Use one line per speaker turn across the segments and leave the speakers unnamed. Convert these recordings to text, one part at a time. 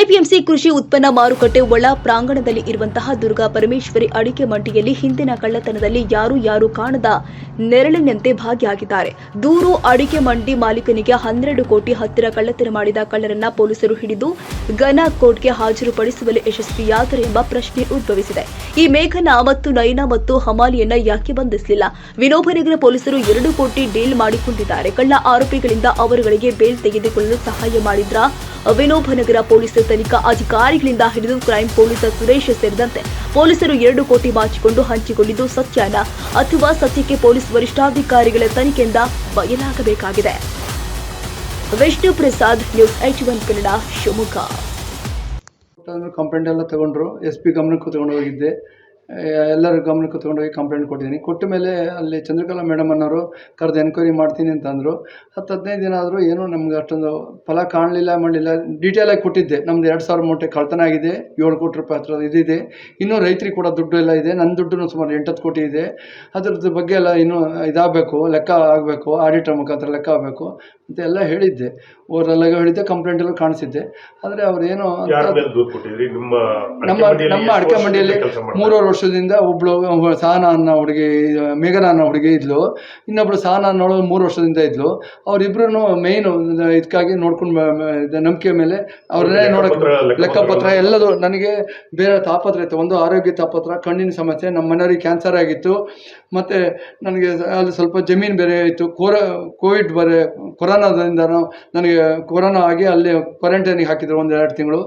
APMC ಕೃಷಿ ಉತ್ಪನ್ನ ಮಾರುಕಟ್ಟೆ ಒಳ ಪ್ರಾಂಗಣದಲ್ಲಿ ಇರುವಂತಹ ದುರ್ಗಾ ಪರಮೇಶ್ವರಿ ಅಡಿಕೆ ಮಂಡಿಯಲ್ಲಿ ಹಿಂದಿನ ಕಳ್ಳತನದಲ್ಲಿ ಯಾರು ಯಾರು ಕಾಣದ ನೆರಳಿನಂತೆ ಭಾಗಿಯಾಗಿದ್ದಾರೆ. ದೂರು ಅಡಿಕೆ ಮಂಡಿ ಮಾಲೀಕನಿಗೆ ಹನ್ನೆರಡು ಕೋಟಿ ಹತ್ತಿರ ಕಳ್ಳತನ ಮಾಡಿದ ಕಳ್ಳರನ್ನ ಪೊಲೀಸರು ಹಿಡಿದು ಘನ ಕೋರ್ಟ್ಗೆ ಹಾಜರುಪಡಿಸುವಲ್ಲಿ ಯಶಸ್ವಿಯಾದರು ಎಂಬ ಪ್ರಶ್ನೆ ಉದ್ಭವಿಸಿದೆ. ಈ ಮೇಘನಾ ಮತ್ತು ನಯನಾ ಮತ್ತು ಹಮಾಲಿಯನ್ನ ಯಾಕೆ ಬಂಧಿಸಲಿಲ್ಲ? ವಿನೋಬನಗರ ಪೊಲೀಸರು ಎರಡು ಕೋಟಿ ಡೀಲ್ ಮಾಡಿಕೊಂಡಿದ್ದಾರೆ. ಕಳ್ಳ ಆರೋಪಿಗಳಿಂದ ಅವರುಗಳಿಗೆ ಬೇಲ್ ತೆಗೆದುಕೊಳ್ಳಲು ಸಹಾಯ ಮಾಡಿದ್ರ? ವಿನೋಬನಗರ ಪೊಲೀಸ್ ತನಿಖಾ ಅಧಿಕಾರಿಗಳಿಂದ ಹಿಡಿದು ಕ್ರೈಂ ಪೊಲೀಸ್ ಸುರೇಶ್ ಸೇರಿದಂತೆ ಪೊಲೀಸರು ಎರಡು ಕೋಟಿ ಬಾಚಿಕೊಂಡು ಹಂಚಿಕೊಂಡಿದ್ದು ಸತ್ಯಾನ. ಅಥವಾ ಸತ್ಯಕ್ಕೆ ಪೊಲೀಸ್ ವರಿಷ್ಠಾಧಿಕಾರಿಗಳ ತನಿಖೆಯಿಂದ ಬಯಲಾಗಬೇಕಾಗಿದೆ. Vishnu Prasad news IT one Kannada Shivamogga.
Complaint ಎಲ್ಲ ತಗೊಂಡ್ರು ಎಸ್ ಪಿ ಗಮನಕ್ಕೂ ತಗೊಂಡು ಹೋಗಿದ್ದೆ. ಎಲ್ಲರ ಗಮನಕ್ಕೆ ತೊಗೊಂಡೋಗಿ ಕಂಪ್ಲೇಂಟ್ ಕೊಟ್ಟಿದ್ದೀನಿ. ಕೊಟ್ಟ ಮೇಲೆ ಅಲ್ಲಿ ಚಂದ್ರಕಲಾ ಮೇಡಮ್ ಅನ್ನೋರು ಕರೆದು ಎನ್ಕ್ವೈರಿ ಮಾಡ್ತೀನಿ ಅಂತಂದರು. ಹತ್ತು ಹದಿನೈದು ದಿನ ಆದರೂ ಏನೂ ನಮ್ಗೆ ಅಷ್ಟೊಂದು ಫಲ ಕಾಣಲಿಲ್ಲ, ಮಾಡಲಿಲ್ಲ. ಆಗಿ ಕೊಟ್ಟಿದ್ದೆ. ನಮ್ದು ಎರಡು ಸಾವಿರ ಮೂಟೆ ಕಳ್ತನ ಆಗಿದೆ. ಏಳು ಕೋಟಿ ರೂಪಾಯಿ ಹತ್ರ ಇದಿದೆ. ಇನ್ನೂ ರೈತರಿಗೆ ಕೂಡ ದುಡ್ಡು ಎಲ್ಲ ಇದೆ. ನನ್ನ ದುಡ್ಡು ಸುಮಾರು ಎಂಟತ್ತು ಕೋಟಿ ಇದೆ. ಅದ್ರದ್ದು ಬಗ್ಗೆ ಎಲ್ಲ ಇನ್ನೂ ಇದಾಗಬೇಕು, ಲೆಕ್ಕ ಆಗಬೇಕು ಆಡಿಟರ್ ಮುಖಾಂತರ ಲೆಕ್ಕ ಆಗಬೇಕು. ಅಂತ ಎಲ್ಲ ಹೇಳಿದ್ದೆ ಆಗಿ ಹೇಳಿದ್ದೆ ಕಂಪ್ಲೇಂಟ್ ಎಲ್ಲ ಕಾಣಿಸಿದ್ದೆ. ಆದರೆ ಅವ್ರೇನೋ ಅಂತ
ನಿಮ್ಮ
ನಮ್ಮ ಅಡಕೆ ಮಂಡಿಯಲ್ಲಿ ಮೂರುವರೆ ವರ್ಷದಿಂದ ಒಬ್ಳು ಸಹನ ಅನ್ನೋ ಹುಡುಗಿ ಮೇಘನ ಅನ್ನೋ ಹುಡುಗಿ ಇದ್ಲು. ಇನ್ನೊಬ್ಳು ಸಹನ ಅನ್ನೋಳು ಮೂರು ವರ್ಷದಿಂದ ಇದ್ಲು. ಅವರಿಬ್ರು ಮೇಯ್ನು ಇದಕ್ಕಾಗಿ ನೋಡ್ಕೊಂಡು ನಂಬಿಕೆ ಮೇಲೆ ಅವ್ರನ್ನೇ ನೋಡಕ್ಕೆ
ಲೆಕ್ಕಪತ್ರ-
ಎಲ್ಲದೂ ನನಗೆ ಬೇರೆ ತಾಪತ್ರ ಇತ್ತು. ಒಂದು ಆರೋಗ್ಯ ತಾಪತ್ರ ಕಣ್ಣಿನ ಸಮಸ್ಯೆ ನಮ್ಮ ಮನೆಯವರಿಗೆ ಕ್ಯಾನ್ಸರ್ ಆಗಿತ್ತು. ಮತ್ತು ನನಗೆ ಅಲ್ಲಿ ಸ್ವಲ್ಪ ಜಮೀನು ಬೇರೆ ಇತ್ತು. ಕೋರ ಕೋವಿಡ್ ಬರೆ ಕೊರೋನಾದಿಂದ ನನಗೆ ಕೊರೋನಾ ಆಗಿ ಅಲ್ಲಿ ಕ್ವಾರಂಟೈನಿಗೆ ಹಾಕಿದ್ರು ಒಂದು ಎರಡು ತಿಂಗಳು.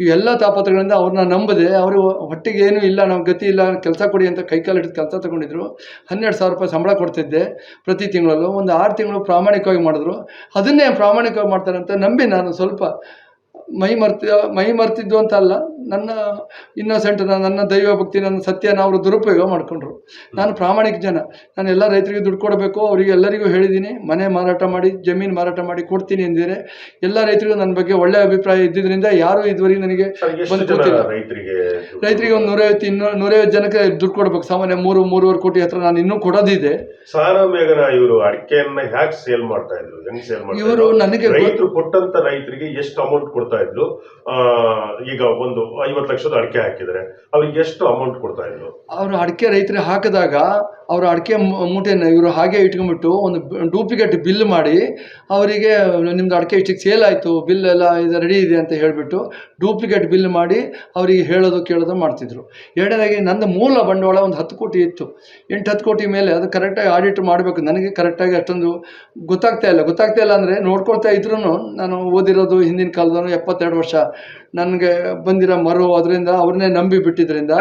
ಈ ಎಲ್ಲ ತಾಪತ್ರಗಳಿಂದ ಅವ್ರನ್ನ ನಂಬದೆ ಅವರು ಹೊಟ್ಟೆಗೆ ಏನೂ ಇಲ್ಲ ನಾವು ಗತಿ ಇಲ್ಲ, ಕೆಲಸ ಕೊಡಿ ಅಂತ ಕೈಕಾಲು ಹಿಡಿದು ಕೆಲಸ ತಗೊಂಡಿದ್ರು. ಹನ್ನೆರಡು ಸಾವಿರ ರೂಪಾಯಿ ಸಂಬಳ ಕೊಡ್ತಿದ್ದೆ ಪ್ರತಿ ತಿಂಗಳಲ್ಲೂ. ಒಂದು ಆರು ತಿಂಗಳು ಪ್ರಾಮಾಣಿಕವಾಗಿ ಮಾಡಿದ್ರು. ಅದನ್ನೇ ಪ್ರಾಮಾಣಿಕವಾಗಿ ಮಾಡ್ತಾರೆ ಅಂತ ನಂಬಿ ನಾನು ಸ್ವಲ್ಪ ಮೈ ಮರ್ತಿ ಮೈ ಮರ್ತಿದ್ದು ಅಂತ ಅಲ್ಲ ನನ್ನ ಇನ್ನೋಸೆಂಟ್ ನನ್ನ ದೈವ ಭಕ್ತಿ ನನ್ನ ಸತ್ಯನ ಅವರು ದುರುಪಯೋಗ ಮಾಡಿಕೊಂಡ್ರು. ನಾನು ಪ್ರಾಮಾಣಿಕ ಜನ. ನಾನು ಎಲ್ಲ ರೈತರಿಗೆ ದುಡ್ಡು ಕೊಡಬೇಕು ಅವರಿಗೆ ಎಲ್ಲರಿಗೂ ಹೇಳಿದ್ದೀನಿ ಮನೆ ಮಾರಾಟ ಮಾಡಿ ಜಮೀನು ಮಾರಾಟ ಮಾಡಿ ಕೊಡ್ತೀನಿ ಎಂದಿದೆ ಎಲ್ಲ ರೈತರಿಗೂ ನನ್ನ ಬಗ್ಗೆ ಒಳ್ಳೆ ಅಭಿಪ್ರಾಯ ಇದ್ದಿದ್ದರಿಂದ ಯಾರೂ ಇದುವರೆಗೆ ನನಗೆ ಬಂದು
ರೈತರಿಗೆ
ರೈತರಿಗೆ ಒಂದು ನೂರೈವತ್ತು ಇನ್ನೂ ನೂರೈವತ್ತು ಜನಕ್ಕೆ ದುಡ್ಡು ಕೊಡಬೇಕು. ಸಾಮಾನ್ಯ ಮೂರು ಮೂರುವರೆ ಕೋಟಿ ಹತ್ರ ನಾನು ಇನ್ನೂ ಕೊಡೋದಿದೆ.
ಇವರು ಅಡಿಕೆಯನ್ನ ಹ್ಯಾಕ್ ಸೇಲ್ ಮಾಡ್ತಾ ಇದ್ರು ಹೆಂಗ್
ಇವರು ನನಗೆ
ರೈತರು ಕೊಟ್ಟಂತ ರೈತರಿಗೆ ಎಷ್ಟು ಅಮೌಂಟ್ ಕೊಡ್ತಾ ಇದ್ರು ಈಗ ಒಂದು ಐವತ್ತು ಲಕ್ಷದ ಅಡಿಕೆ ಹಾಕಿದ್ರೆ ಅವ್ರಿಗೆ ಎಷ್ಟು ಅಮೌಂಟ್ ಕೊಡ್ತಾ ಇದ್ರು?
ಅವರು ಅಡಿಕೆ ರೈತರಿಗೆ ಹಾಕಿದಾಗ ಅವ್ರ ಅಡಿಕೆ ಮೂಟೆನ ಇವರು ಹಾಗೆ ಇಟ್ಕೊಂಡ್ಬಿಟ್ಟು ಒಂದು ಡೂಪ್ಲಿಕೇಟ್ ಬಿಲ್ ಮಾಡಿ ಅವರಿಗೆ, ನಿಮ್ದು ಅಡಿಕೆ ಇಷ್ಟಕ್ಕೆ ಸೇಲ್ ಆಯಿತು ಬಿಲ್ ಎಲ್ಲ ಇದು ರೆಡಿ ಇದೆ ಅಂತ ಹೇಳಿಬಿಟ್ಟು ಡೂಪ್ಲಿಕೇಟ್ ಬಿಲ್ ಮಾಡಿ ಅವರಿಗೆ ಹೇಳೋದು ಕೇಳೋದು ಮಾಡ್ತಿದ್ರು. ಎರಡನೇದಾಗಿ ನಂದು ಮೂಲ ಬಂಡವಾಳ ಒಂದು ಹತ್ತು ಕೋಟಿ ಇತ್ತು. ಎಂಟು ಹತ್ತು ಕೋಟಿ ಮೇಲೆ ಅದು ಕರೆಕ್ಟಾಗಿ ಆಡಿಟ್ ಮಾಡಬೇಕು. ನನಗೆ ಕರೆಕ್ಟಾಗಿ ಅಷ್ಟೊಂದು ಗೊತ್ತಾಗ್ತಾ ಇಲ್ಲ. ಗೊತ್ತಾಗ್ತಾ ಇಲ್ಲ ಅಂದರೆ ನೋಡ್ಕೊಳ್ತಾ ಇದ್ರೂ ನಾನು ಓದಿರೋದು ಹಿಂದಿನ ಕಾಲದವನು ಎಪ್ಪತ್ತೆರಡು ವರ್ಷ ನನಗೆ ಬಂದಿರೋ ಮರು ಅದರಿಂದ ಅವ್ರನ್ನೇ ನಂಬಿ ಬಿಟ್ಟಿದ್ದರಿಂದ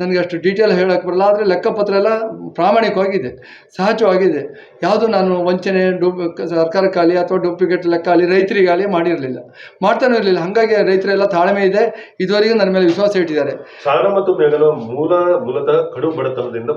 ನನಗೆ ಅಷ್ಟು ಡೀಟೇಲ್ ಹೇಳೋಕ್ಕೆ ಬರಲ್ಲ. ಆದರೆ ಲೆಕ್ಕಪತ್ರ ಎಲ್ಲ ಪ್ರಾಮಾಣಿಕವಾಗಿದೆ ಸಹಜವಾಗಿದೆ. ಯಾವುದು ನಾನು ವಂಚನೆ ಡೂ ಸರ್ಕಾರಕ್ಕಾಗಲಿ ಅಥವಾ ಡೂಪ್ಲಿಕೇಟ್ ಲೆಕ್ಕ ಆಗಲಿ ರೈತರಿಗಾಗಲಿ ಮಾಡಿರಲಿಲ್ಲ. ಮಾಡ್ತಾನೂ ಇರಲಿಲ್ಲ. ಹಾಗಾಗಿ ರೈತರೆಲ್ಲ ತಾಳ್ಮೆ ಇದೆ. ಇದುವರೆಗೂ ನನ್ನ ಮೇಲೆ ವಿಶ್ವಾಸ ಇಟ್ಟಿದ್ದಾರೆ.
ಸಾಗರ ಮತ್ತು ಮೇಘನ ಮೂಲ ಮೂಲತಃ ಕಡು ಬಡತನದಿಂದ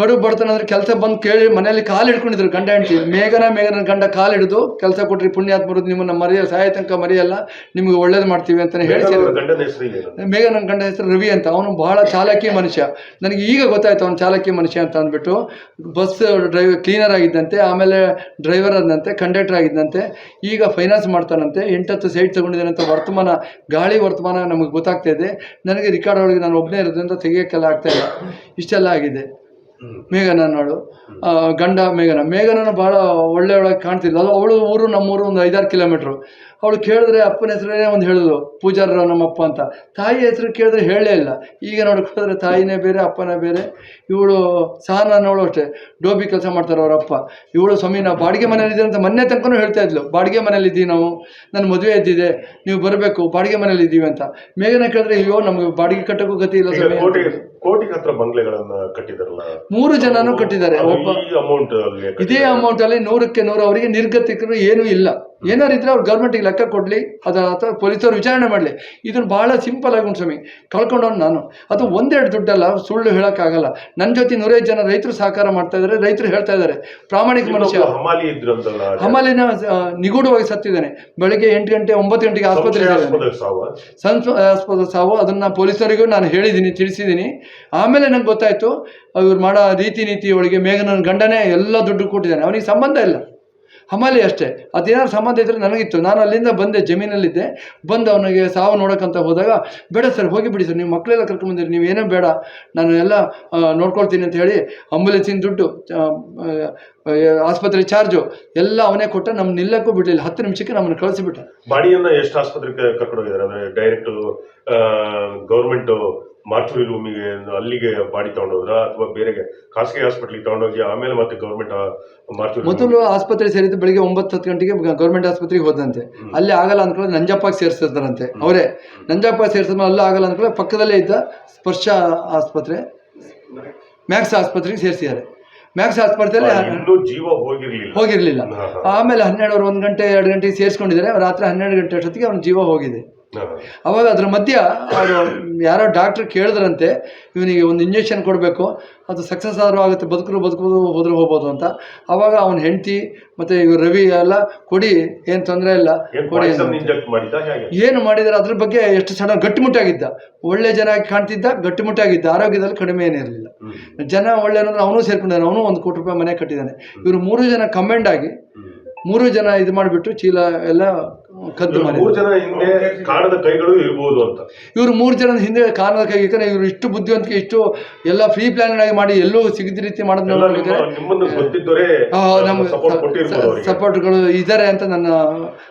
ಕಡು ಬಡತನ ಅಂದರೆ ಕೆಲಸ ಬಂದು ಕೇಳಿ ಮನೆಯಲ್ಲಿ ಕಾಲು ಹಿಡ್ಕೊಂಡಿದ್ರು ಗಂಡ ಹೆಂಡತಿ. ಮೇಘನ ಮೇಘನ ಗಂಡ ಕಾಲು ಹಿಡಿದು ಕೆಲಸ ಕೊಟ್ರಿ ಪುಣ್ಯಾತ್ಮರು ನಿಮ್ಮನ್ನ ಮರೆಯ ಸಹಾಯ ತನಕ ಮರೆಯಲ್ಲ. ನಿಮಗೆ ಒಳ್ಳೇದು ಮಾಡ್ತೀವಿ ಅಂತಾನೆ
ಮೇಘನ
ಹೇಳ್ತಿದ್ರು ಮೇಘ ನನ್ನ ಗಂಡ ಹೆಸರು ರವಿ ಅಂತ. ಅವನು ಬಹಳ ಚಾಲಕಿ ಮನುಷ್ಯ. ನನಗೆ ಈಗ ಗೊತ್ತಾಯ್ತು ಅವನು ಚಾಲಕಿ ಮನುಷ್ಯ ಅಂತ ಅಂದ್ಬಿಟ್ಟು ಬಸ್ ಡ್ರೈವರ್ ಕ್ಲೀನರ್ ಆಗಿದ್ದಂತೆ ಆಮೇಲೆ ಡ್ರೈವರ್ ಆದಂತೆ ಕಂಡಕ್ಟರ್ ಆಗಿದ್ದಂತೆ ಈಗ ಫೈನಾನ್ಸ್ ಮಾಡ್ತಾನಂತೆ. ಎಂಟತ್ತು ಸೈಟ್ ಅಂತ ವರ್ತಮಾನ ಗಾಳಿ ವರ್ತಮಾನ ನಮಗೆ ಗೊತ್ತಾಗ್ತಾ ಇದೆ. ನನಗೆ ರಿಕಾರ್ಡ್ ಒಳಗೆ ನಾನು ಒಬ್ಬನೇ ಇರೋದ್ರಿಂದ ತೆಗಿಯೋಕ್ಕೆಲ್ಲ ಆಗ್ತಾ ಇಲ್ಲ. ಇಷ್ಟೆಲ್ಲ ಆಗಿದೆ. ಮೇಘನ ಅನ್ನೋಳು. ಗಂಡ ಮೇಘನ. ಮೇಘನ ಭಾಳ ಒಳ್ಳೆ ಒಳಗೆ ಕಾಣ್ತಿದ್ಲು. ಅದು ಅವಳು ಊರು ನಮ್ಮೂರು ಒಂದು ಐದಾರು ಕಿಲೋಮೀಟ್ರು ಅವಳು ಕೇಳಿದ್ರೆ ಅಪ್ಪನ ಹೆಸರೇ ಒಂದು ಹೇಳಿದ್ರು ಪೂಜಾರರು ನಮ್ಮಪ್ಪ ಅಂತ. ತಾಯಿ ಹೆಸರು ಕೇಳಿದ್ರೆ ಹೇಳಲೇ ಇಲ್ಲ. ಈಗ ನೋಡ್ಕೊಂಡ್ರೆ ತಾಯಿನೇ ಬೇರೆ ಅಪ್ಪನೇ ಬೇರೆ. ಇವಳು ಸಹನ ಅನ್ನೋಳು ಅಷ್ಟೇ. ಡೋಬಿ ಕೆಲಸ ಮಾಡ್ತಾರೆ ಅವ್ರ ಅಪ್ಪ. ಇವಳು ಸ್ವಾಮಿ ನಾವು ಬಾಡಿಗೆ ಮನೇಲಿದ್ದೀನಿ ಅಂತ ಮೊನ್ನೆ ತನಕನೂ ಹೇಳ್ತಾ ಇದ್ಲು. ಬಾಡಿಗೆ ಮನೇಲಿ ಇದ್ದೀವಿ ನಾವು. ನನ್ನ ಮದುವೆ ಇದ್ದಿದೆ ನೀವು ಬರಬೇಕು ಬಾಡಿಗೆ ಮನೇಲಿ ಇದ್ದೀವಿ ಅಂತ. ಮೇಘನ ಕೇಳಿದ್ರೆ ಅಯ್ಯೋ ನಮಗೆ ಬಾಡಿಗೆ ಕಟ್ಟೋಕ್ಕೂ ಗತಿ ಇಲ್ಲ ಸ್ವಾಮಿ
ಕೋಟಿ
ಅಂತ.
ಕೋಟಿಗೆ ಹತ್ರ ಬಂಗ್ಲೆಗಳನ್ನ ಕಟ್ಟಿದಾರಲ್ಲ.
ಮೂರು ಜನನು ಕಟ್ಟಿದ್ದಾರೆ. ಒಬ್ಬ
ಅಮೌಂಟ್
ಇದೇ ಅಮೌಂಟ್ ಅಲ್ಲಿ ನೂರಕ್ಕೆ ನೂರು ಅವರಿಗೆ ನಿರ್ಗತಿಕರು ಏನೂ ಇಲ್ಲ. ಏನಾರಿದ್ರೆ ಅವ್ರು ಗೌರ್ಮೆಂಟಿಗೆ ಲೆಕ್ಕ ಕೊಡಲಿ ಅದರ ಅಥವಾ ಪೊಲೀಸರು ವಿಚಾರಣೆ ಮಾಡಲಿ. ಇದನ್ನು ಭಾಳ ಸಿಂಪಲ್ ಆಗಿ ಉಂಟು ಸ್ವಾಮಿ. ಕಳ್ಕೊಂಡವ್ನು ನಾನು. ಅದು ಒಂದೆರಡು ದುಡ್ಡಲ್ಲ ಸುಳ್ಳು ಹೇಳೋಕ್ಕಾಗಲ್ಲ. ನನ್ನ ಜೊತೆ ನೂರೈದು ಜನ ರೈತರು ಸಹಕಾರ ಮಾಡ್ತಾ ಇದ್ದಾರೆ ರೈತರು ಹೇಳ್ತಾ ಇದ್ದಾರೆ ಪ್ರಾಮಾಣಿಕ ಮನುಷ್ಯ. ಹಮಾಲಿನ ನಿಗೂಢವಾಗಿ ಸತ್ತಿದ್ದಾನೆ. ಬೆಳಗ್ಗೆ ಎಂಟು ಗಂಟೆ ಒಂಬತ್ತು ಗಂಟೆಗೆ ಆಸ್ಪತ್ರೆ
ಆಸ್ಪತ್ರೆ ಸಾವು?
ಅದನ್ನು ಪೊಲೀಸರಿಗೂ ನಾನು ಹೇಳಿದ್ದೀನಿ ತಿಳಿಸಿದ್ದೀನಿ ಆಮೇಲೆ ನಂಗೆ ಗೊತ್ತಾಯಿತು ಅವ್ರು ಮಾಡೋ ರೀತಿ ನೀತಿ ಒಳಗೆ ಮೇಘನ ಗಂಡನೇ ಎಲ್ಲ ದುಡ್ಡು ಕೊಟ್ಟಿದ್ದಾನೆ. ಅವನಿಗೆ ಸಂಬಂಧ ಇಲ್ಲ. ಹಮಾಲಿ ಅಷ್ಟೇ. ಅದೇನಾದ್ರು ಸಂಬಂಧ ಇದ್ರೆ ನನಗಿತ್ತು. ನಾನು ಅಲ್ಲಿಂದ ಬಂದೆ, ಜಮೀನಲ್ಲಿದ್ದೆ. ಬಂದು ಅವನಿಗೆ ಸಾವು ನೋಡೋಕ್ಕಂತ ಹೋದಾಗ, ಬೇಡ ಸರ್ ಹೋಗಿ ಬಿಡಿ ಸರ್, ನೀವು ಮಕ್ಕಳೆಲ್ಲ ಕರ್ಕೊಂಬಂದಿರಿ ನೀವು ಏನೇ ಬೇಡ. ನಾನು ಎಲ್ಲ ನೋಡ್ಕೊಳ್ತೀನಿ ಅಂತ ಹೇಳಿ ಆಂಬುಲೆನ್ಸಿನ ದುಡ್ಡು ಆಸ್ಪತ್ರೆ ಚಾರ್ಜು ಎಲ್ಲ ಅವನೇ ಕೊಟ್ಟ. ನಮ್ಮ ನಿಲ್ಲಕ್ಕೂ ಬಿಡಲಿಲ್ಲ. ಹತ್ತು ನಿಮಿಷಕ್ಕೆ ನಮ್ಮನ್ನು ಕಳಿಸಿಬಿಟ್ಟ.
ಬಾಡಿಯನ್ನ ಎಷ್ಟು ಆಸ್ಪತ್ರೆಗೆ ಕರ್ಕೊಂಡು ಹೋಗಿದ್ದಾರೆ? ಅಂದ್ರೆ ಡೈರೆಕ್ಟ್ ಗೌರ್ಮೆಂಟ್ ಮಾರ್ಚುರಿ ರೂಮಿಗೆ ಅಲ್ಲಿಗೆ ಬಾಡಿ ತಗೊಂಡೋದ್ರ ಅಥವಾ ಬೇರೆಗೆ ಖಾಸಗಿ ಹಾಸ್ಪಿಟ್ಲಿಗೆ ತಗೊಂಡೋಗಿ ಆಮೇಲೆ ಮತ್ತೆ ಗೌರ್ಮೆಂಟ್ ಮಾರ್ಚುರಿ
ಮೊದಲು ಆಸ್ಪತ್ರೆ ಸೇರಿದ್ದು ಬೆಳಿಗ್ಗೆ ಒಂಬತ್ತು ಹತ್ತು ಗಂಟೆಗೆ ಗೌರ್ಮೆಂಟ್ ಆಸ್ಪತ್ರೆಗೆ ಹೋದಂತೆ. ಅಲ್ಲಿ ಆಗಲ್ಲ ಅಂದ್ಕೊಳ್ಳಿ ನಂಜಪ್ಪ ಸೇರಿಸಿರ್ತಾರಂತೆ ಅವರೇ. ನಂಜಪ್ಪ ಸೇರಿಸಿದ್ಮೇಲೆ ಅಲ್ಲೂ ಆಗಲ್ಲ ಅಂದ್ಕೊಳ್ಳೋ ಪಕ್ಕದಲ್ಲೇ ಇದ್ದ ಸ್ಪರ್ಶ ಆಸ್ಪತ್ರೆ ಮ್ಯಾಕ್ಸ್ ಆಸ್ಪತ್ರೆಗೆ ಸೇರಿಸಿದ್ದಾರೆ. ಮ್ಯಾಕ್ಸ್ ಆಸ್ಪತ್ರೆಯಲ್ಲಿ
ಜೀವ ಹೋಗಿರಲಿಲ್ಲ.
ಹೋಗಿರಲಿಲ್ಲ. ಆಮೇಲೆ ಹನ್ನೆರಡು ಒಂದು ಗಂಟೆ ಎರಡು ಗಂಟೆಗೆ ಸೇರಿಸ್ಕೊಂಡಿದ್ದಾರೆ. ರಾತ್ರಿ ಹನ್ನೆರಡು ಗಂಟೆ ಅಷ್ಟೊತ್ತಿಗೆ ಅವ್ನ ಜೀವ ಹೋಗಿದೆ. ಅವಾಗ ಅದ್ರ ಮಧ್ಯ ಅವರು ಯಾರೋ ಡಾಕ್ಟ್ರ್ ಕೇಳಿದ್ರಂತೆ ಇವನಿಗೆ ಒಂದು ಇಂಜೆಕ್ಷನ್ ಕೊಡಬೇಕು ಅದು ಸಕ್ಸಸ್ ಆದರೂ ಆಗುತ್ತೆ ಬದುಕರು ಬದುಕೋದು ಹೋದ್ರೆ ಹೋಗ್ಬೋದು ಅಂತ. ಅವಾಗ ಅವನ ಹೆಂಡತಿ ಮತ್ತೆ ಇವ್ರು ರವಿ ಎಲ್ಲ ಕೊಡಿ ಏನು ತೊಂದರೆ ಇಲ್ಲ ಕೊಡಿ ಏನು ಮಾಡಿದಾರೆ ಅದ್ರ ಬಗ್ಗೆ ಎಷ್ಟು ಸಡನ್ ಗಟ್ಟಿಮುಟ್ಟಾಗಿದ್ದ. ಒಳ್ಳೆ ಜನ ಕಾಣ್ತಿದ್ದ ಗಟ್ಟಿಮುಟ್ಟಾಗಿದ್ದ ಆರೋಗ್ಯದಲ್ಲಿ ಕಡಿಮೆ ಏನಿರಲಿಲ್ಲ ಜನ ಒಳ್ಳೆ ಅಂದ್ರೆ ಅವನು ಸೇರ್ಕೊಂಡಿದ್ದಾನೆ ಅವನು ಒಂದು ಕೋಟಿ ರೂಪಾಯಿ ಮನೆ ಕಟ್ಟಿದ್ದಾನೆ. ಇವರು ಮೂರು ಜನ ಕಮೆಂಡ್ ಆಗಿ. ಮೂರು ಜನ ಇದು ಮಾಡಿಬಿಟ್ಟು ಚೀಲ ಎಲ್ಲ ಕದ್ದು
ಇವ್ರು ಮೂರು ಜನ ಹಿಂದೆ ಕಾಣದ ಕೈಗಳು ಇರ್ಬೋದು ಅಂತ.
ಇವರು ಮೂರು ಜನ ಹಿಂದೆ ಕಾರಣದ ಕೈ ಯಾಕಂದ್ರೆ ಇವರು ಇಷ್ಟು ಬುದ್ಧಿವಂತಿಕೆ ಇಷ್ಟು ಎಲ್ಲ ಫ್ರೀ ಪ್ಲಾನ್ ಆಗಿ ಮಾಡಿ ಎಲ್ಲೂ ಸಿಗದ ರೀತಿ ಮಾಡೋದು
ಎಲ್ಲ
ನೋಡ್ಬೇಕಾದ್ರೆ
ನಿಮ್ಮ-
ಸಪೋರ್ಟ್ಗಳು ಇದ್ದಾರೆ ಅಂತ ನನ್ನ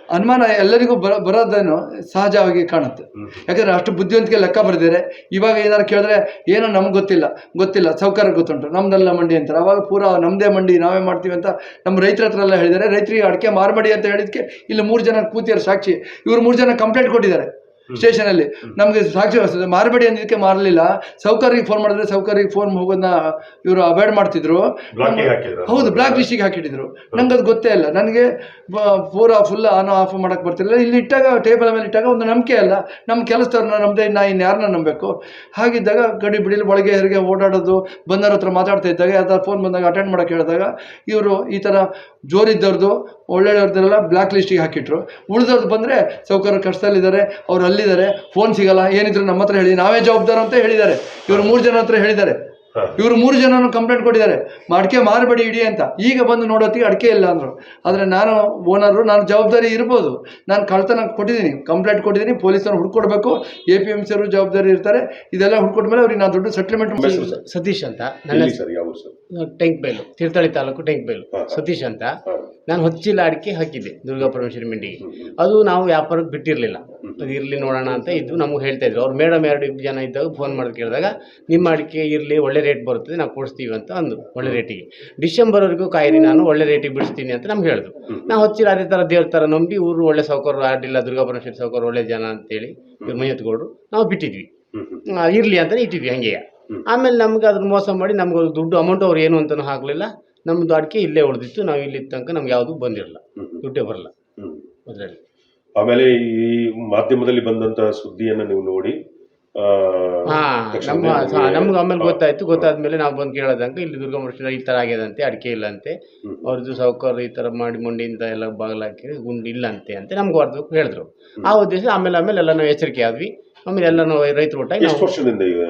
ಅನುಮಾನ. ಎಲ್ಲರಿಗೂ ಬರ ಬರೋದೇನು ಸಹಜವಾಗಿ ಕಾಣುತ್ತೆ. ಯಾಕಂದ್ರೆ ಅಷ್ಟು ಬುದ್ಧಿವಂತಿಕೆ ಲೆಕ್ಕ ಬರೆದಿದ್ದಾರೆ. ಇವಾಗ ಏನಾರು ಕೇಳಿದ್ರೆ ಏನೋ ನಮ್ಗೆ ಗೊತ್ತಿಲ್ಲ. ಗೊತ್ತಿಲ್ಲ. ಸೌಕರ್ಯ ಗೊತ್ತುಂಟು. ನಮ್ದೆಲ್ಲ ಮಂಡಿ ಅಂತಾರೆ. ಅವಾಗ ಪೂರಾ ನಮ್ಮದೇ ಮಂಡಿ ನಾವೇ ಮಾಡ್ತೀವಿ ಅಂತ ನಮ್ಮ ರೈತರ ಹತ್ರ ಎಲ್ಲ ಹೇಳಿದ್ದಾರೆ. ರೈತರಿಗೆ ಅಡಿಕೆ ಮಾರ್ಬೇಡಿ ಅಂತ ಹೇಳಿದ್ಕೆ ಇಲ್ಲಿ ಮೂರು ಜನ ಕೂತಿದ್ದಾರೆ ಸಾಕ್ಷಿ. ಇವರು ಮೂರು ಜನ ಕಂಪ್ಲೇಂಟ್ ಕೊಟ್ಟಿದ್ದಾರೆ. ಸ್ಟೇಷನಲ್ಲಿ. ನಮಗೆ ಸಾಕ್ಷಿ ಮಾರ್ಬೇಡಿ ಮಾರಬೇಡಿ ಅಂದಿದ್ದಕ್ಕೆ ಮಾರಲಿಲ್ಲ. ಸೌಕರ್ಯಕ್ಕೆ ಫೋನ್ ಮಾಡಿದ್ರೆ ಸೌಕರ್ಯಕ್ಕೆ ಫೋನ್ ಹೋಗೋದನ್ನ ಇವರು ಅವಾಯ್ಡ್ ಮಾಡ್ತಿದ್ರು. ಹೌದು ಬ್ಲಾಕ್ ಲಿಸ್ಟಿಗೆ ಹಾಕಿಟ್ಟಿದ್ರು. ನಂಗೆ ಅದು ಗೊತ್ತೇ ಇಲ್ಲ. ನನಗೆ ಪೂರಾ ಫುಲ್ ಆನ್ ಆಫ್ ಮಾಡಕ್ ಬರ್ತಿರಲಿಲ್ಲ. ಇಲ್ಲಿ ಇಟ್ಟಾಗ ಟೇಬಲ್ ಮೇಲೆ ಇಟ್ಟಾಗ ಒಂದು ನಂಬಿಕೆ ಅಲ್ಲ. ನಮ್ಮ ಕೆಲಸದವ್ರನ್ನ ನಮ್ದೇ ನಾ ಇನ್ನು ಯಾರನ್ನ ನಂಬಬೇಕು? ಹಾಗಿದ್ದಾಗ ಗಡಿ ಬಿಡಿಲಿ ಒಳಗೆ ಹೆರಿಗೆ ಓಡಾಡೋದು ಬಂದವ್ರ ಹತ್ರ ಮಾತಾಡ್ತಾ ಇದ್ದಾಗ ಯಾವ್ದಾರು ಫೋನ್ ಬಂದಾಗ ಅಟೆಂಡ್ ಮಾಡೋಕೆ ಹೇಳಿದಾಗ ಇವರು ಈ ಥರ ಜೋರಿದ್ದವ್ರದ್ದು ಒಳ್ಳೆಯವ್ರದ್ದೆಲ್ಲ ಬ್ಲಾಕ್ ಲಿಸ್ಟಿಗೆ ಹಾಕಿಟ್ರು. ಉಳಿದವ್ರದ್ದು ಬಂದರೆ ಸೌಕರ್ಯ ಕಷ್ಟದಲ್ಲಿದ್ದಾರೆ. ಅವ್ರು ಅಲ್ಲಿದ್ದಾರೆ. ಫೋನ್ ಸಿಗಲ್ಲ ಏನಿದ್ರು ನಮ್ಮ ಹತ್ರ ಹೇಳಿ. ನಾವೇ ಜವಾಬ್ದಾರ ಅಂತ ಹೇಳಿದ್ದಾರೆ. ಇವರು ಮೂರು ಜನ ಹತ್ರ ಹೇಳಿದ್ದಾರೆ. ಇವರು ಮೂರು ಜನನು ಕಂಪ್ಲೇಂಟ್ ಕೊಟ್ಟಿದ್ದಾರೆ. ಅಡಿಕೆ ಮಾರಬೇಡಿ ಇಡಿ ಅಂತ. ಈಗ ಬಂದು ನೋಡೋತ್ತಿಗೆ ಅಡಿಕೆ ಇಲ್ಲ ಅಂದರು. ಆದರೆ ನಾನು ಓನರು ನಾನು ಜವಾಬ್ದಾರಿ ಇರ್ಬೋದು. ನಾನು ಕಳ್ತನ ಕೊಟ್ಟಿದ್ದೀನಿ. ಕಂಪ್ಲೇಂಟ್ ಕೊಟ್ಟಿದ್ದೀನಿ. ಪೊಲೀಸರು ಹುಡ್ಕೊಡ್ಬೇಕು. ಎ ಪಿ ಎಂ ಸಿ ಅವರು ಜವಾಬ್ದಾರಿ ಇರ್ತಾರೆ. ಇದೆಲ್ಲ ಹುಡ್ಕೊಟ್ಮೇಲೆ ಅವ್ರಿಗೆ ನಾನು ದೊಡ್ಡ ಸೆಟ್ಲ್ಮೆಂಟ್?
ಸತೀಶ್ ಅಂತ. ನನ್ನ
ಸರ್
ಟೆಂಕ್ಬೇಲು ತೀರ್ಥಹಳ್ಳಿ ತಾಲೂಕು ಟೆಂಕ್
ಬೇಲು
ಸತೀಶ್ ಅಂತ. ನಾನು ಹೊಚ್ಚಿಲ ಅಡಿಕೆ ಹಾಕಿದ್ದೆ ದುರ್ಗಾ ಪರಮೇಶ್ವರಿ ಮಂಡಿಗೆ ಅದು ನಾವು ವ್ಯಾಪಾರಕ್ಕೆ ಬಿಟ್ಟಿರಲಿಲ್ಲ. ಅದು ಇರಲಿ ನೋಡೋಣ ಅಂತ ಇದ್ದು ನಮಗೆ ಹೇಳ್ತಾ ಇದ್ರು. ಅವ್ರು, ಮೇಡಮ್, ಎರಡು ಜನ ಇದ್ದಾಗ ಫೋನ್ ಮಾಡಿ ಕೇಳಿದಾಗ, ನಿಮ್ಮ ಅಡಿಕೆ ಇರಲಿ, ಒಳ್ಳೆ ರೇಟ್ ಬರುತ್ತದೆ ನಾವು ಕೊಡಿಸ್ತೀವಿ ಅಂತ ಅಂದು ಒಳ್ಳೆ ರೇಟಿಗೆ ಡಿಸೆಂಬರ್ವರೆಗೂ ಕಾಯಿರಿ ನಾನು ಒಳ್ಳೆ ರೇಟಿಗೆ ಬಿಡಿಸ್ತೀನಿ ಅಂತ ನಮ್ಗೆ ಹೇಳಿದ್ರು. ನಾವು ಹಚ್ಚಿರ ಅದೇ ಥರ ದೇವ್ರ ಥರ ನಂಬಿ ಊರು ಒಳ್ಳೆ ಸೌಕರ್ಯ ಆಡಲಿಲ್ಲ, ದುರ್ಗಾ ಪರಮೇಶ್ವರಿ ಸೌಕರ್ಯ ಒಳ್ಳೆ ಜನ ಅಂತೇಳಿ ಇವ್ರು ಮೈ ಎತ್ಕೊಡ್ರು ನಾವು ಬಿಟ್ಟಿದ್ವಿ. ಇರಲಿ ಅಂತಲೇ ಇಟ್ಟಿದ್ವಿ ಹಂಗೆಯ. ಆಮೇಲೆ ನಮ್ಗೆ ಅದನ್ನ ಮೋಸ ಮಾಡಿ ನಮ್ಗೆ ದುಡ್ಡು ಅಮೌಂಟ್ ಅವ್ರು ಏನು ಅಂತಲೂ ಹಾಕಲಿಲ್ಲ. ನಮ್ಮದು ಅಡಿಕೆ ಇಲ್ಲೇ ಉಳಿದಿತ್ತು ನಾವು ಇಲ್ಲಿ ತನಕ ನಮ್ಗೆ ಯಾವುದು ಬಂದಿರಲ್ಲ. ದುಡ್ಡೇ ಬರಲ್ಲ. ಅದರಲ್ಲಿ.
ಆಮೇಲೆ ಈ ಮಾಧ್ಯಮದಲ್ಲಿ ಬಂದಂತಹ ಸುದ್ದಿಯನ್ನು ನೀವು ನೋಡಿ
ನಮ್ಮ
ನಿಮ್ಗೆ-
ಆಮೇಲೆ. ಗೊತ್ತಾಯ್ತು. ಗೊತ್ತಾದ್ಮೇಲೆ ನಾವು ಬಂದು ಕೇಳೋದಂಕ ಇಲ್ಲಿ ದುರ್ಗಾ ಈ ಥರ ಆಗ್ಯದಂತೆ ಅಡಿಕೆ ಇಲ್ಲಂತೆ.
ಅಂತೆ
ಅವ್ರದ್ದು ಸಾವುಕಾರ ಈ ಥರ ಮಾಡಿ ಮಂಡಿಯಿಂದ ಎಲ್ಲ ಬಾಗಿಲು ಹಾಕಿ ಗುಂಡು ಇಲ್ಲಂತೆ ಅಂತ ನಮ್ಗೆ ಹೊರದು ಹೇಳಿದ್ರು. ಆ ಉದ್ದೇಶ ಆಮೇಲೆ ಆಮೇಲೆ ಎಲ್ಲ ನಾವು ಎಚ್ಚರಿಕೆ ಆದ್ವಿ. ಆಮೇಲೆ ಎಲ್ಲರೂ ರೈತರು ಒಟ್ಟಾಗಿ
ಎಷ್ಟು
ನಾವು
ವರ್ಷದಿಂದ ಈಗ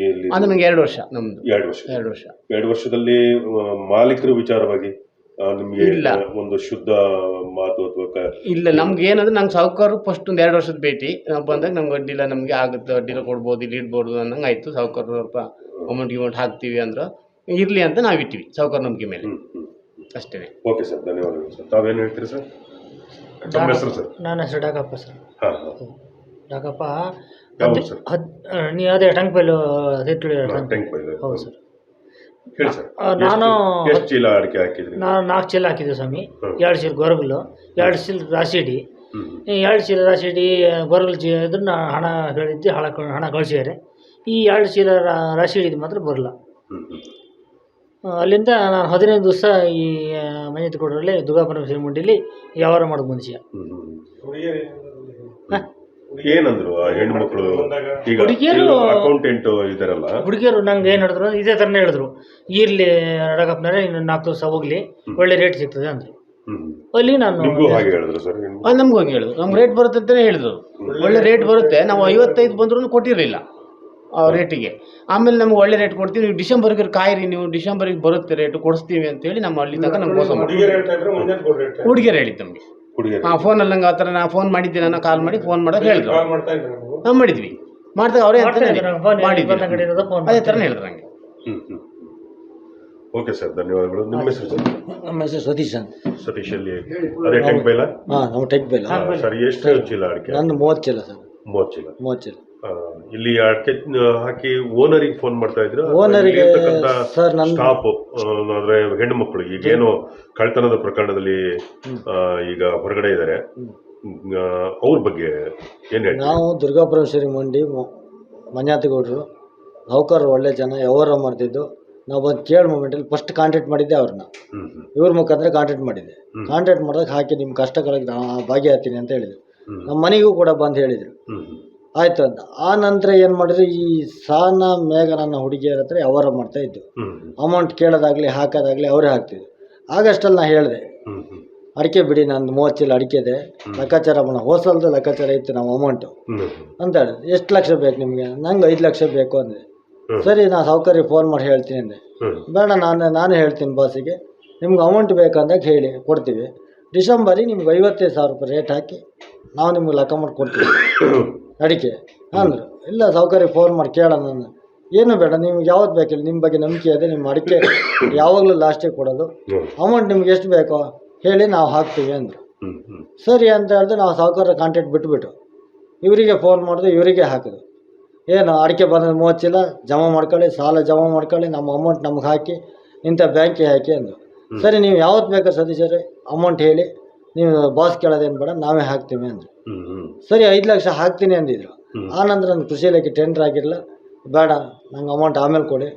ಇಲ್ಲಿ
ಅದು ನಮಗೆ ಎರಡು ವರ್ಷ ನಮ್ದು.
ಎರಡು ವರ್ಷ.
ಎರಡು ವರ್ಷ.
ಎರಡು ವರ್ಷದಲ್ಲಿ ಆ, ಮಾಲೀಕರ ವಿಚಾರವಾಗಿ ನಿಮಗೆ ನಿಮ್ಗೆ
ಇಲ್ಲ.
ಒಂದು ಶುದ್ಧ ಮಾತು ಅಥವಾ ಕ-
ಇಲ್ಲ ನಮ್ಗೆ ಏನಂದ್ರೆ ನಂಗೆ ಸಾವುಕಾರ ಫಸ್ಟ್ ಒಂದು ಎರಡು ವರ್ಷದ ಭೇಟಿ. ನಾವು ಬಂದಾಗ ನಮ್ಗೆ ಅಡ್ಡಿಲ್ಲ ನಮಗೆ ಆಗುತ್ತೆ ಅಡ್ಡಿಲ್ಲ ಕೊಡ್ಬೋದು ಇಲ್ಲಿ ಇಡ್ಬೋದು ಅನ್ನಂಗೆ ಆಯಿತು. ಸಾವುಕಾರ ಸ್ವಲ್ಪ ಅಮೌಂಟ್ ಗಿಮೌಂಟ್ ಹಾಕ್ತೀವಿ ಅಂದ್ರೆ ಇರಲಿ ಅಂತ ನಾವು ಇಟ್ಟಿವಿ ಸಾವುಕಾರ ನಂಬಿಕೆ ಮೇಲೆ.
ಹ್ಮ್ ಹ್ಮ್.
ಅಷ್ಟೇ.
ಓಕೆ ಸರ್ ಧನ್ಯವಾದಗಳು ಸರ್. ತಾವೇನು ಹೇಳ್ತೀರಿ ಸರ್? ತಮ್ಮ ಹೆಸರು ಸರ್?
ನನ್ನ ಹೆಸರು ಡಾಕಪ್ಪ ಸರ್.
ಹಾಂ ಹಾಂ.
ಡಾಕಪ್ಪ
ಯಾವ
ಹದ್
ಊರು ಸರ್?
ಹದ್ ನೀ ಅದೇ ಟಂಕ್ ತಿರ್ತಿಳಿ
ಟ್ಯಾಂಕ್ ಬೈಲು
ಹೌದು ಸರ್.
ಹೇಳಿ ಸರ್
ಆ, ನಾನು
ಎಷ್ಟು- ಎಷ್ಟು ಚೀಲ ಅಡಿಕೆ ಹಾಕಿದ್ರಿ?
ನಾನು ನಾಲ್ಕು ಚೀಲ ಹಾಕಿದ್ದೆ ಸ್ವಾಮಿ.
ಹ್ಮ್.
ಎರಡು ಚೀಲ ಗೊರಗಲು ಎರಡು ಚೀಲ ರಾಸಿಡಿ
ಹ್ಮ್
ಈ ಎರಡು ಚೀಲ ರಾಸಿಡಿ ಗೊರಗಲ್ ಚೀಲ ಇದನ್ನ ಹಣ ಹೇಳಿದ್ದೆ ಹಣ ಕ- ಹಣ ಕಳಿಸಿದ್ದಾರೆ ಈ ಎರಡು ಚೀಲ ರಾ- ರಾಸಿಡಿದು ಮಾತ್ರ ಬರಲ್ಲ
ಹ್ಮ್ ಹ್ಮ್.
ಆ, ಅಲ್ಲಿಂದ ನಾನು ಹದಿನೈದು ದಿವಸ ಈ ಮನೆ ಕೊಡರಲ್ಲಿ ದುರ್ಗಾಪುರ ಮಂಡಿಲಿ ವ್ಯವಹಾರ ಮಾಡೋದು ಮನುಷ್ಯ
ಹ್ಮ್ ಹ್ಮ್. ಏನಂದ್ರು ಆ ಹೆಣ್ಮಕ್ಳು? ಈಗ
ಹುಡುಗಿಯರು-
ಅಕೌಂಟೆಂಟ್ ಇದಾರಲ್ಲ.
ಹುಡುಗಿಯರು ನಂಗೆ ಏನು ಹೇಳಿದ್ರು? ಇದೇ ತರನೇ ಹೇಳಿದ್ರು. ಇರ್ಲಿ ಡಾಕಪ್ನವರೇ ಇನ್ನು ನಾಲ್ಕು ದಿವಸ ಹೋಗ್ಲಿ. ಒಳ್ಳೆ ರೇಟ್ ಸಿಗ್ತದೆ ಅಂದ್ರು. ಅಲ್ಲಿ ನಾನು
ನಿಮ್ಗೂ ಹಾಗೆ ಹೇಳಿದ್ರು ಸರ್ ಹೆಣ್ಮಕ್ಳು?
ಅದು ನಮ್ಗೆ ಹೋಗಿ ಹೇಳಿದ್ರು. ನಮ್ಗೆ ರೇಟ್ ಬರುತ್ತೆ ಅಂತಾನೆ ಹೇಳಿದ್ರು. ಒಳ್ಳೆ ರೇಟ್ ಬರುತ್ತೆ. ನಾವು ಐವತ್ತೈದು ಬಂದ್ರು ಕೊಟ್ಟಿರಲಿಲ್ಲ ಆ ರೇಟಿಗೆ ಆಮೇಲೆ ನಮ್ಗೆ ಒಳ್ಳೆ ರೇಟ್ ಕೊಡ್ತೀವಿ. ನೀವು ಡಿಸೆಂಬರ್ಗೆ ಕಾಯಿರಿ ನೀವು ಡಿಸೆಂಬರ್ಗೆ ಬರುತ್ತೆ ರೇಟ್ ಕೊಡಿಸ್ತೀವಿ ಅಂತೇಳಿ ನಮ್ಮ ಅಲ್ಲಿ ತನಕ ನಮ್ಗೆ ಮೋಸ ಮಾಡಿ
ಹುಡುಗಿಯರು ಹೇಳ್ತಾ ಇದ್ರೆ ಮುಂದೆ ಕೊಡ್ರಿ ಹೇಳ್ತಾ ಇದ್ರು.
ಹುಡುಗಿಯರು ಹೇಳಿದ್ದು ನಮಗೆ.
ಹುಡುಗಿಯರು
ಹಾಂ ಫೋನಲ್ಲಿ ನಂಗೆ ಆ ಥರ ನಾ ಫೋನ್ ಮಾಡಿದ್ದೆ ನಾನು ಕಾಲ್ ಮಾಡಿ ಫೋನ್ ಮಾಡೋದು ಹೇಳಿದ್ರು.
ಕಾಲ್ ಮಾಡ್ತಾ ಇದ್ರೆ ನೀವು
ನಾವು ಮಾಡಿದ್ವಿ. ಮಾಡ್ತಾ ಅವರೇ
ಅಂತಾನೆ
ಮಾಡಿದ್ವಿ
ಫೋನ್
ಅದೇ ಥರನೇ ಹೇಳಿದ್ರು ನಂಗೆ.
ಹ್ಮ್ ಹ್ಮ್. ಓಕೆ ಸರ್ ಧನ್ಯವಾದಗಳು. ನಿಮ್ಮ ಹೆಸರು ಸರ್
ನಮ್ಮ ಹೆಸರು ಸತೀಶ್ ಅಂತ.
ಸತೀಶ್ ಅಲ್ಲಿ ಅದೇ ಟೆಂಕ್ ಬೈಲ?
ಹಾಂ ನಾವು ಟೆಕ್ ಬೆಲ್ಲ
ಸರ್ ಎಷ್ಟು ಚೀಲ ಅಡಿಕೆ?
ನಂದು ಮೂವತ್ತು ಚೀಲ ಸರ್
ಮೂವತ್ತು ಚೀಲ.
ಮೂವತ್ತು ಚೀಲ.
ಇಲ್ಲಿ ಅಡಕೆ ಹಾಕಿ ಓನರಿಗೆ ಫೋನ್ ಮಾಡ್ತಾ ಇದ್ರು
ಓನರಿಗೆ ಸರ್ ನನ್ನ
ಸ್ಟಾಪ್ ಅಂದ್ರೆ ಹೆಣ್ಣು ಮಕ್ಕಳು ಈಗೇನು ಕಳ್ತನದ ಪ್ರಕರಣದಲ್ಲಿ ಈಗ ಹೊರಗಡೆ ಇದ್ದಾರೆ. ಅವ್ರ ಬಗ್ಗೆ ಏನು ಹೇಳಿ
ನಾವು ದುರ್ಗಾಪುರೇಶ್ವರಿ ಮಂಡಿ ಮಂಜಾತಿಗೌಡರು ನೌಕರ್ ಒಳ್ಳೆ ಜನ ವ್ಯವಹಾರ ಮಾಡ್ತಿದ್ದು. ನಾವು ಬಂದು ಕೇಳೋ ಮೂಮೆಂಟಲ್ಲಿ ಫಸ್ಟ್ ಕಾಂಟ್ಯಾಕ್ಟ್ ಮಾಡಿದ್ದೆ ಅವ್ರನ್ನ. ಇವ್ರ ಮುಖಾಂತರ ಕಾಂಟ್ಯಾಕ್ಟ್ ಮಾಡಿದ್ದೆ. ಕಾಂಟ್ಯಾಕ್ಟ್ ಮಾಡಿದಾಗ ಹಾಕಿ ನಿಮ್ಮ ಕಷ್ಟಗಳಿಗೆ ನಾ ಭಾಗಿಯಾಗ್ತೀನಿ ಅಂತ ಹೇಳಿದ್ರು. ನಮ್ಮ ಮನೆಗೂ ಕೂಡ ಬಂದು ಹೇಳಿದರು. ಆಯಿತು. ಅಂತ ಆ ನಂತರ ಏನು ಮಾಡಿದ್ರು ಈ ಸಾನ ಮೇಘ ನನ್ನ ಹುಡುಗಿಯರ ಹತ್ರ ವ್ಯವಹಾರ ಮಾಡ್ತಾ ಇದ್ದು
ಹ್ಮ್ ಹ್ಮ್.
ಅಮೌಂಟ್ ಕೇಳೋದಾಗಲಿ ಹಾಕೋದಾಗಲಿ ಅವರೇ ಹಾಕ್ತಿದ್ರು. ಆಗಷ್ಟಲ್ಲಿ ನಾನು ಹೇಳಿದೆ ಅಡಿಕೆ ಬಿಡಿ ನಾನು ಮೂವತ್ತು ಚೀಲ ಅಡಿಕೆ ಇದೆ. ಲೆಕ್ಕಾಚಾರ ಮಾಡೋಣ. ಹೋಸಲ್ದು ಲೆಕ್ಕಾಚಾರ ಇತ್ತು ನಮ್ಮ ಅಮೌಂಟು ಅಂತ ಹೇಳಿದೆ. ಎಷ್ಟು ಲಕ್ಷ ಬೇಕು ನಿಮಗೆ? ನಂಗೆ ಐದು ಲಕ್ಷ ಬೇಕು ಅಂದೆ. ಸರಿ ನಾನು ಸೌಕರ್ಯ ಫೋನ್ ಮಾಡಿ ಹೇಳ್ತೀನಿ ಅಂದೆ. ಬೇಡ ನಾನು ನಾನು ಹೇಳ್ತೀನಿ ಬಾಸಿಗೆ ನಿಮ್ಗೆ ಅಮೌಂಟ್ ಬೇಕಂದಾಗ ಹೇಳಿ ಕೊಡ್ತೀವಿ. ಡಿಸೆಂಬರಿಗೆ ನಿಮ್ಗೆ ಐವತ್ತೈದು ಸಾವಿರ ರೂಪಾಯಿ ರೇಟ್ ಹಾಕಿ ನಾವು ನಿಮ್ಗೆ ಲೆಕ್ಕ ಮಾಡಿ ಕೊಡ್ತೀವಿ. ಅಡಿಕೆ. ಅಂದರು ಇಲ್ಲ ಸೌಕರ್ಯ ಫೋನ್ ಮಾಡಿ ಕೇಳೋಣ ನಾನು. ಏನು ಬೇಡ ನಿಮ್ಗೆ ಯಾವ್ದು ಬೇಕಿಲ್ಲ ನಿಮ್ಮ ಬಗ್ಗೆ ನಂಬಿಕೆ ಇದೆ ನಿಮ್ಮ ಅಡಿಕೆ ಯಾವಾಗಲೂ ಲಾಸ್ಟಿಗೆ ಕೊಡೋದು. ಅಮೌಂಟ್ ನಿಮ್ಗೆ ಎಷ್ಟು ಬೇಕೋ ಹೇಳಿ ನಾವು ಹಾಕ್ತೀವಿ ಅಂದರು. ಸರಿ ಅಂತ ಹೇಳಿದ್ರೆ ನಾವು ಸಾವುಕಾರ ಕಾಂಟ್ಯಾಕ್ಟ್ ಬಿಟ್ಬಿಟ್ಟು ಇವರಿಗೆ ಫೋನ್ ಮಾಡಿದ್ರು ಇವರಿಗೆ ಹಾಕಿದ್ರು ಏನು ಅಡಿಕೆ ಬಂದ ಮೂವತ್ತು ಚೀಲ ಜಮಾ ಮಾಡ್ಕೊಳ್ಳಿ ಸಾಲ ಜಮಾ ಮಾಡ್ಕೊಳ್ಳಿ ನಮ್ಮ ಅಮೌಂಟ್ ನಮ್ಗೆ ಹಾಕಿ ಇಂಥ ಬ್ಯಾಂಕಿಗೆ ಹಾಕಿ ಅಂದರು. ಸರಿ ನೀವು ಯಾವತ್ತು ಬೇಕಾದ್ರೆ ಸತೀಶರೇ ಅಮೌಂಟ್ ಹೇಳಿ. ನೀವು ಬಾಸ್ ಕೇಳೋದೇನು ಬೇಡ ನಾವೇ ಹಾಕ್ತೀವಿ ಅಂದರು. ಸರಿ ಐದು ಲಕ್ಷ ಹಾಕ್ತೀನಿ ಅಂದಿದ್ರು. ಆ ನಂತರ ನನ್ನ ಕೃಷಿ ಇಲಾಖೆ ಟೆಂಡರ್ ಆಗಿರಲಿಲ್ಲ. ಬೇಡ ನಂಗೆ ಅಮೌಂಟ್ ಆಮೇಲೆ ಕೊಡಿ.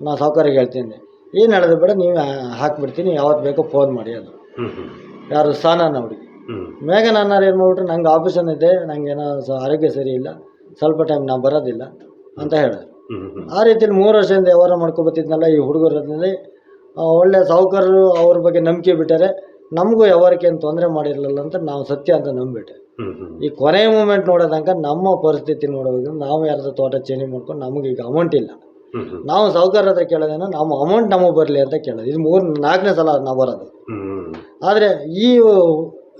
ನಾನು ಸಾವುಕಾರಿಗೆ ಹೇಳ್ತೀನಿ ಏನು ಹೇಳಿದ್ರು ಬೇಡ ನೀವು ಹಾಕ್ಬಿಡ್ತೀನಿ ಯಾವತ್ತು ಬೇಕೋ ಫೋನ್ ಮಾಡಿ
ಅದು
ಯಾರು ಸ್ಥಾನ
ನೋಡಿ
ಮೇಘನ ಅನ್ನಾರು ಏನು ಮಾಡ್ಬಿಟ್ರು ನಂಗೆ ಆಪರೇಷನ್ ಇದೆ ನಂಗೆ ಏನೋ ಆರೋಗ್ಯ ಸರಿ ಇಲ್ಲ ಸ್ವಲ್ಪ ಟೈಮ್ ನಾನು ಬರೋದಿಲ್ಲ ಅಂತ ಹೇಳಿದ್ರು. ಆ ರೀತಿಯಲ್ಲಿ ಮೂರು ವರ್ಷದಿಂದ ವ್ಯವಹಾರ ಮಾಡ್ಕೊಬತ್ತಿದ್ನಲ್ಲ ಈ ಹುಡುಗರಲ್ಲಿ ಒಳ್ಳೆ ಸಾಹುಕಾರರು ಅವ್ರ ಬಗ್ಗೆ ನಂಬಿಕೆ ಬಿಟ್ಟರೆ ನಮಗೂ ವ್ಯವಹಾರಕ್ಕೆ ಏನು ತೊಂದರೆ ಮಾಡಿರಲಿಲ್ಲ ಅಂತ ನಾವು ಸತ್ಯ ಅಂತ ನಂಬಿಟ್ಟೆ ಈ ಕೊನೆಯ ಮೂಮೆಂಟ್ ನೋಡೋದಂಕ ನಮ್ಮ ಪರಿಸ್ಥಿತಿ ನೋಡೋದು ನಾವು ಯಾರ್ದು ತೋಟ ಚೇಂಜ್ ಮಾಡ್ಕೊಂಡು ನಮಗೆ ಈಗ ಅಮೌಂಟ್ ಇಲ್ಲ. ನಾವು ಸಾಹುಕಾರ ಹತ್ರ ಕೇಳೋದೇನೋ ನಮ್ಮ ಅಮೌಂಟ್ ನಮಗೆ ಬರಲಿ ಅಂತ ಕೇಳೋದು. ಇದು ಮೂರು ನಾಲ್ಕನೇ ಸಲ ನಾವು ಬರೋದು. ಆದರೆ ಈ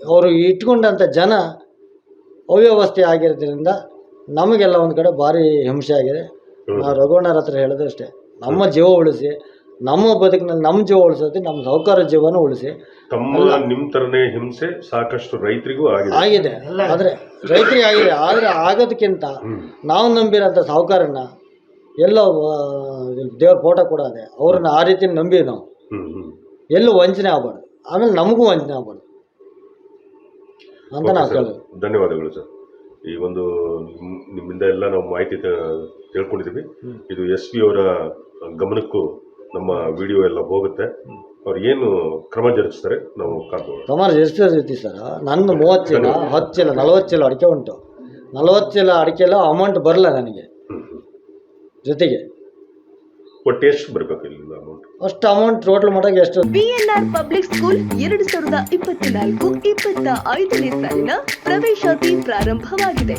ಅವರು ಇಟ್ಕೊಂಡಂಥ ಜನ ಅವ್ಯವಸ್ಥೆ ಆಗಿರೋದ್ರಿಂದ ನಮಗೆಲ್ಲ ಒಂದು ಕಡೆ ಭಾರಿ ಹಿಂಸೆ ಆಗಿದೆ. ನಾವು ರಘುವಣ್ಣರ ಹತ್ರ ಹೇಳೋದು ಅಷ್ಟೇ. ನಮ್ಮ ಜೀವ ಉಳಿಸಿ ನಮ್ಮ ಬದುಕಿನಲ್ಲಿ ನಮ್ಮ ಜೀವ ಉಳಿಸೋದು ನಮ್ಮ ಸೌಕಾರ ಜೀವನ ಉಳಿಸಿ.
ತಮ್ಮ ನಿಮ್ಮ ತರನೇ ಹಿಂಸೆ ಸಾಕಷ್ಟು ರೈತರಿಗೂ ಆಗಿದೆ.
ಆಗಿದೆ. ಆದರೆ ರೈತರಿಗೆ ಆಗಿದೆ. ಆದರೆ ಆಗೋದಕ್ಕಿಂತ ನಾವು ನಂಬಿರೋಂಥ ಸಾಹುಕಾರನ್ನ ಎಲ್ಲೋ ದೇವ್ರ ಫೋಟೋ ಕೂಡ ಅದೆ ಅವ್ರನ್ನ ಆ ರೀತಿ ನಂಬಿ ನಾವು. ಎಲ್ಲೂ ವಂಚನೆ ಆಗ್ಬಾರ್ದು. ಆಮೇಲೆ ನಮಗೂ ವಂಚನೆ ಆಗ್ಬಾರ್ದು. ಅಂತ ನಾವು
ಧನ್ಯವಾದಗಳು ಸರ್ ಈ ಒಂದು ನಿಮ್ಮಿಂದ ಎಲ್ಲ ನಾವು ಮಾಹಿತಿ ತ- ತಿಳ್ಕೊಂಡಿದ್ದೀವಿ. ಇದು ಎಸ್ ಪಿ ಅವರ ಗಮನಕ್ಕೂ ನಮ್ಮ ವಿಡಿಯೋ ಎಲ್ಲ ಹೋಗುತ್ತೆ. ಅವ್ರು ಏನು ಕ್ರಮ ಜರುಗಿಸ್ತಾರೆ ನಾವು ಕಾದ್ಬೋದು
ಸುಮಾರು ಎಷ್ಟು ರೀತಿ ಸರ್. ನನ್ನ ಮೂವತ್ತು ಚೀಲ ಹತ್ತು ಚೀಲ ನಲವತ್ತು ಚೀಲ ಅಡಿಕೆ ಉಂಟು. ನಲವತ್ತು ಚೀಲ ಅಡಿಕೆಲ್ಲ ಅಮೌಂಟ್ ಬರಲ್ಲ ನನಗೆ ಜೊತೆಗೆ.
ಒಟ್ಟು ಎಷ್ಟು ಬರಬೇಕು ಇಲ್ಲಿಂದ ಅಮೌಂಟ್
ಅಷ್ಟು ಅಮೌಂಟ್ ಟೋಟಲ್ ಮಾಡೋಕೆ ಎಷ್ಟು?
ಬಿಎನ್ಆರ್ ಪಬ್ಲಿಕ್ ಸ್ಕೂಲ್ ಎರಡು ಸಾವಿರದ ಇಪ್ಪತ್ನಾಲ್ಕು ಇಪ್ಪತ್ತ ಐದನೇ ಸಾಲಿನ ಪ್ರವೇಶಾತಿ ಪ್ರಾರಂಭವಾಗಿದೆ.